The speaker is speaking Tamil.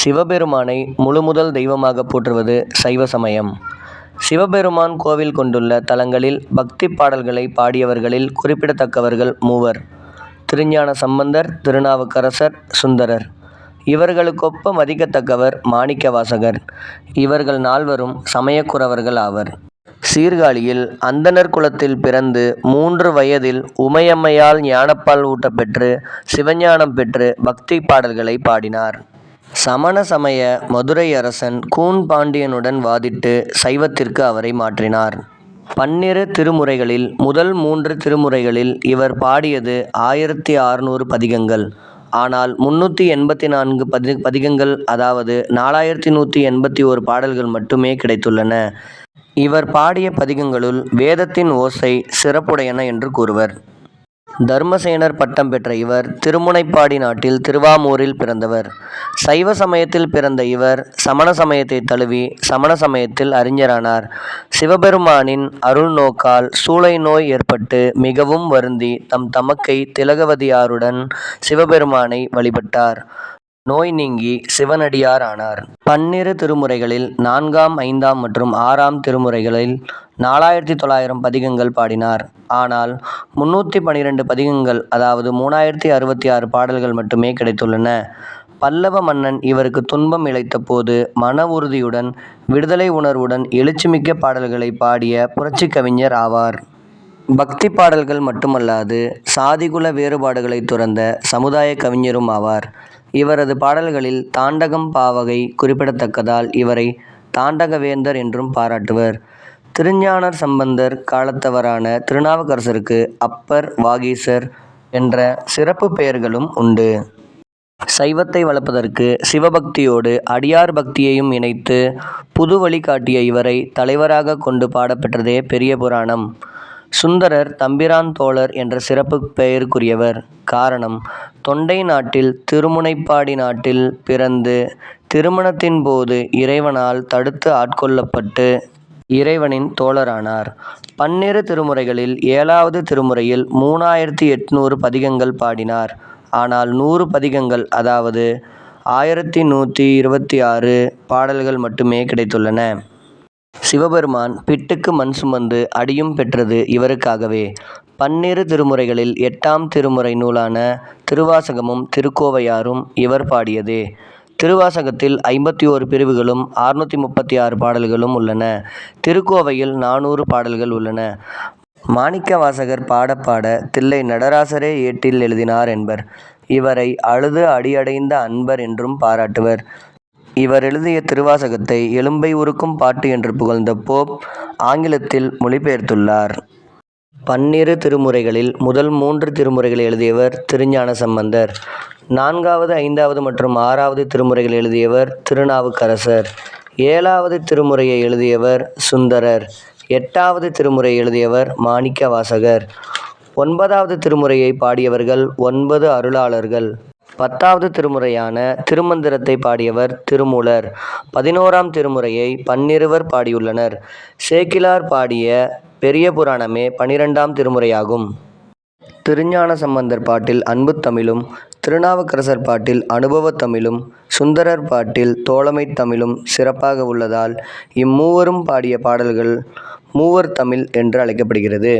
சிவபெருமானை முழுமுதல் தெய்வமாக போற்றுவது சைவ சமயம். சிவபெருமான் கோவில் கொண்டுள்ள தலங்களில் பக்திப் பாடல்களை பாடியவர்களில் குறிப்பிடத்தக்கவர்கள் மூவர். திருஞான சம்பந்தர், திருநாவுக்கரசர், சுந்தரர். இவர்களுக்கொப்ப மதிக்கத்தக்கவர் மாணிக்கவாசகர். இவர்கள் நால்வரும் சமயக்குரவர்கள் ஆவர். சீர்காழியில் அந்தணர் குலத்தில் பிறந்து மூன்று வயதில் உமையம்மையால் ஞானப்பால் ஊட்டப் பெற்று சிவஞானம் பெற்று பக்திப் பாடல்களைப் பாடினார். சமண சமய மதுரை அரசன் கூன் பாண்டியனுடன் வாதிட்டு சைவத்திற்கு அவரை மாற்றினார். பன்னிரு திருமுறைகளில் முதல் மூன்று திருமுறைகளில் இவர் பாடியது ஆயிரத்தி அறுநூறு பதிகங்கள். ஆனால் முன்னூற்றி எண்பத்தி நான்கு பதி பதிகங்கள் அதாவது நாலாயிரத்தி நூற்றி எண்பத்தி ஒரு பாடல்கள் மட்டுமே கிடைத்துள்ளன. இவர் பாடிய பதிகங்களுள் வேதத்தின் ஓசை சிறப்புடையன என்று கூறுவர். தர்மசேனர் பட்டம் பெற்ற இவர் திருமுனைப்பாடி நாட்டில் திருவாமூரில் பிறந்தவர். சைவ சமயத்தில் பிறந்த இவர் சமண சமயத்தைத் தழுவி சமண சமயத்தில் அறிஞரானார். சிவபெருமானின் அருள் நோக்கால் சூளை நோய் ஏற்பட்டு மிகவும் வருந்தி தம் தமக்கை திலகவதியாருடன் சிவபெருமானை வழிபட்டார். நோய் நீங்கி சிவனடியார் ஆனார். பன்னிரு திருமுறைகளில் நான்காம் ஐந்தாம் மற்றும் ஆறாம் திருமுறைகளில் நாலாயிரத்தி தொள்ளாயிரம் பதிகங்கள் பாடினார். ஆனால் முன்னூற்றி பனிரெண்டு பதிகங்கள் அதாவது மூணாயிரத்தி அறுபத்தி ஆறு பாடல்கள் மட்டுமே கிடைத்துள்ளன. பல்லவ மன்னன் இவருக்கு துன்பம் இழைத்த போது மன உறுதியுடன் விடுதலை உணர்வுடன் எழுச்சிமிக்க பாடல்களைப் பாடிய புரட்சிக் கவிஞர் ஆவார். பக்தி பாடல்கள் மட்டுமல்லாது சாதிகுல வேறுபாடுகளை வேறுபாடுகளைத் துறந்த சமுதாயக் கவிஞரும் ஆவார். இவரது பாடல்களில் தாண்டகம் பாவகை குறிப்பிடத்தக்கதால் இவரை தாண்டகவேந்தர் என்றும் பாராட்டுவர். திருஞானர் சம்பந்தர் காலத்தவரான திருநாவுக்கரசருக்கு அப்பர், வாகீசர் என்ற சிறப்பு பெயர்களும் உண்டு. சைவத்தை வளர்ப்பதற்கு சிவபக்தியோடு அடியார் பக்தியையும் இணைத்து புது வழிகாட்டிய இவரை தலைவராகக் கொண்டு பாடப்பெற்றதே பெரிய புராணம். சுந்தரர் தம்பிரான் தோழர் என்ற சிறப்புப் பெயருக்குரியவர். காரணம் தொண்டை நாட்டில் திருமுனைப்பாடி நாட்டில் பிறந்து திருமணத்தின் போது இறைவனால் தடுத்து ஆட்கொள்ளப்பட்டு இறைவனின் தோழரானார். பன்னிரு திருமுறைகளில் ஏழாவது திருமுறையில் மூணாயிரத்தி எட்நூறு பதிகங்கள் பாடினார். ஆனால் நூறு பதிகங்கள் அதாவது ஆயிரத்தி நூற்றி இருபத்தி ஆறு பாடல்கள் மட்டுமே கிடைத்துள்ளன. சிவபெருமான் பிட்டுக்கு மண் சுமந்து அடியும் பெற்றது இவருக்காகவே. பன்னிரு திருமுறைகளில் எட்டாம் திருமுறை நூலான திருவாசகமும் திருக்கோவையாரும் இவர் பாடியதே. திருவாசகத்தில் ஐம்பத்தி ஓரு பிரிவுகளும் அறநூற்றி முப்பத்தி ஆறு பாடல்களும் உள்ளன. திருக்கோவையில் நானூறு பாடல்கள் உள்ளன. மாணிக்கவாசகர் பாடப் பாட தில்லை நடராசரே ஏட்டில் எழுதினார் என்பர். இவரை அழுது அடியடைந்த அன்பர் என்றும் பாராட்டுவர். இவர் எழுதிய திருவாசகத்தை எலும்பை உருக்கும் பாட்டு என்று புகழ்ந்த போப் ஆங்கிலத்தில் மொழிபெயர்த்துள்ளார். பன்னிரு திருமுறைகளில் முதல் மூன்று திருமுறைகளை எழுதியவர் திருஞான சம்பந்தர். நான்காவது ஐந்தாவது மற்றும் ஆறாவது திருமுறைகளை எழுதியவர் திருநாவுக்கரசர். ஏழாவது திருமுறையை எழுதியவர் சுந்தரர். எட்டாவது திருமுறை எழுதியவர் மாணிக்கவாசகர். ஒன்பதாவது திருமுறையைப் பாடியவர்கள் ஒன்பது அருளாளர்கள். பத்தாவது திருமுறையான திருமந்திரத்தைப் பாடியவர் திருமூலர். பதினோராம் திருமுறையை பன்னிருவர் பாடியுள்ளனர். சேக்கிலார் பாடிய பெரிய புராணமே பனிரெண்டாம் திருமுறையாகும். திருஞான சம்பந்தர் பாட்டில் அன்பு தமிழும் திருநாவுக்கரசர் பாட்டில் அனுபவத் தமிழும் சுந்தரர் பாட்டில் தோழமைத் தமிழும் சிறப்பாக உள்ளதால் இம்மூவரும் பாடிய பாடல்கள் மூவர் தமிழ் என்று அழைக்கப்படுகிறது.